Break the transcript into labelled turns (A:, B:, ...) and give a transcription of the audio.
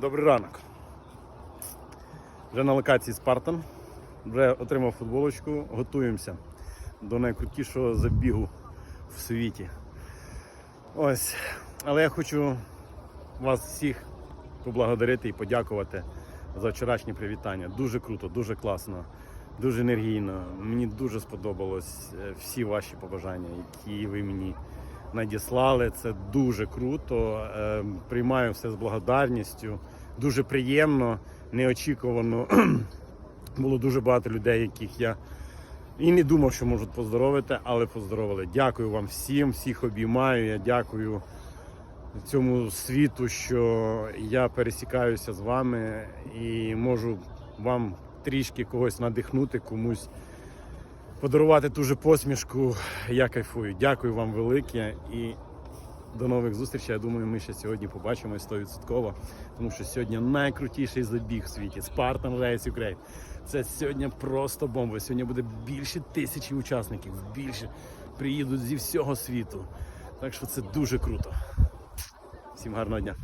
A: Добрий ранок. Вже на локації Спартан. Вже отримав футболочку, готуємося до найкрутішого забігу в світі. Ось. Але я хочу вас всіх поблагодарити і подякувати за вчорашнє привітання. Дуже круто, дуже класно, дуже енергійно. Мені дуже сподобалось е, всі ваші побажання, які ви мені надіслали. Це дуже круто. Е, Приймаю все з благодарністю. Дуже приємно, неочікувано. Було дуже багато людей, яких я і не думав, що можуть поздоровити, але поздоровили. Дякую вам всім, всіх обіймаю. Я дякую цьому світу, що я пересікаюся з вами і можу вам трішки когось надихнути, комусь подарувати ту же посмішку. Я кайфую. Дякую вам велике і до нових зустрічей. Я думаю, ми ще сьогодні побачимось 100%, тому що сьогодні найкрутіший забіг в світі Spartan Race Ukraine. Це сьогодні просто бомба. Сьогодні буде більше тисячі учасників, більше приїдуть зі всього світу. Так що це дуже круто. Всім гарного дня.